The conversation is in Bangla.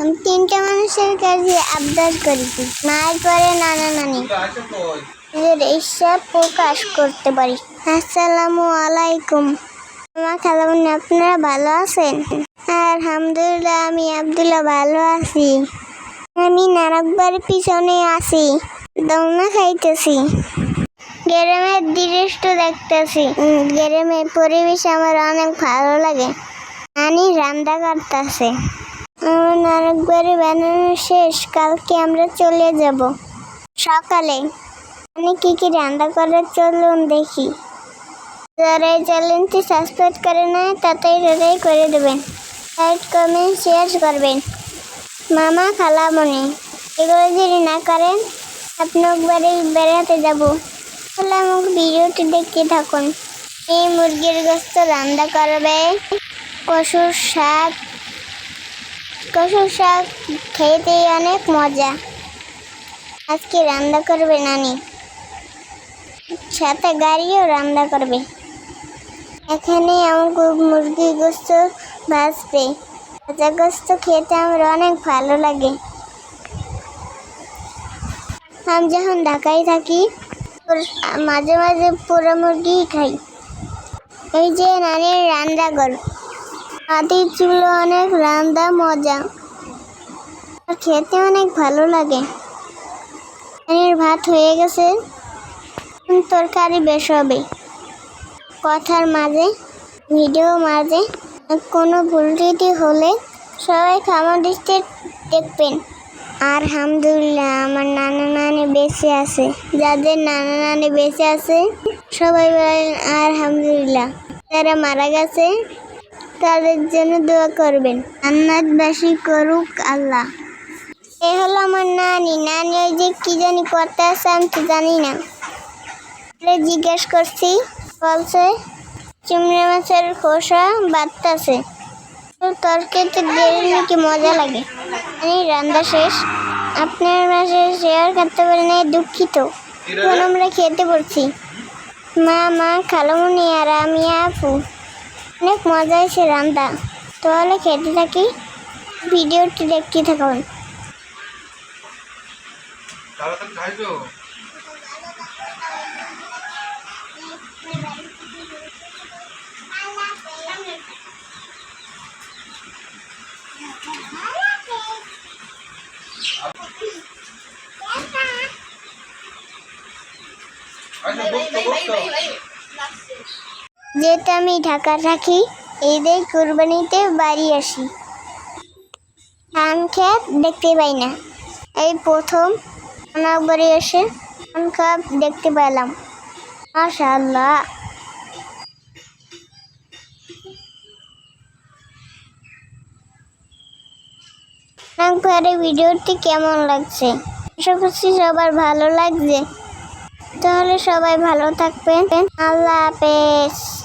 আমি তিনটা মানুষের কাছে আবদার করেছি মায়ের পরে নানা নানি। নিজের ইচ্ছা প্রকাশ করতে পারি। আসসালামু আলাইকুম। আমার খালামুনি, আপনারা ভালো আছেন? আলহামদুলিল্লাহ, আমি আব্দুল্লাহ ভালো আছি। আমি নারকবার পিছনে আছি। দমনা খাইতেছি। গ্রামের দৃশ্য দেখতেছি। গ্রামের পরিবেশ আমার অনেক ভালো লাগে। আমি রান্না করতেছে। আমার নারকবাড়ি বানানো শেষ, কালকে আমরা চলে যাব। সকালে আমি কি কি রান্না করে চলুন দেখি। যারা এই চ্যানেলটি সাবস্ক্রাইব করে না তাতেই তাতেই করে দেবেন। লাইক, কমেন্ট, শেয়ার করবেন। মামা খালামণি এগুলো যদি না করেন আপনার বাড়ি বেড়াতে যাব। তাহলে আমাকে ভিডিওটি দেখতে থাকুন। এই মুরগির গোস্ত রান্না করবে কসুর শাক কসুর শাক খেতে অনেক মজা। আজকে রান্না করবে নানি। সাথে গাড়িও রান্না করবে। এখানে আমাকে মুরগি গোস্ত ভাজবে। ভাজা গোস্ত খেতে আমার অনেক ভালো লাগে। আমি যখন ঢাকায় থাকি মাঝে মাঝে পুরো মুরগি খাই। এই যে নানির রান্না ঘর হাতির চুলো অনেক রান্দা, মজা। আর খেতে অনেক ভালো লাগে। নানির ভাত হয়ে গেছে। তরকারি বেশ হবে। কথার মাঝে, ভিডিও মাঝে কোনো ভুল হলে সবাই ক্ষমা দৃষ্টি দেখবেন। আর আলহামদুলিল্লাহ, আমার নানা নানি বেঁচে আছে। যাদের নানা নানি বেঁচে আছে, সবাই বলেন আর আলহামদুলিল্লাহ। যারা মারা গেছে তাদের জন্য দোয়া করবেন। আন্নাতবাসী করুক আল্লাহ। এ হলো আমার নানি। নানি ওই যে কি জানি করতে আছে আমি তো জানি না। জিজ্ঞেস করছি, বলছে, চিংড়ি মাছের খোসা বাড়তেছে। তরকারিতে দেরি নাকি মজা লাগে? আমি রান্না শেষ। আপনার মাসে শেয়ার করতে পারি নাই দুঃখিত। এখন আমরা খেতে পড়ছি মা মা, খালামুনি আর আমি আপু। অনেক মজা হয়েছে রান্না তাহলে খেতে থাকি ভিডিওটি দেখতে থাকুন। আচ্ছা বসতো বসতো যেহেতু আমি ঢাকা থাকি, ঈদের কুরবানিতে বাড়ি আসি। ধান খেত দেখতে পাই না। এই প্রথম আমার বাড়ি এসে ধান খেত দেখতে পেলাম। মাশাআল্লাহ। একবারে ভিডিওটি কেমন লাগছে? আশা করছি সবার ভালো লাগছে। তাহলে সবাই ভালো থাকবেন। আল্লাহ হাফেজ।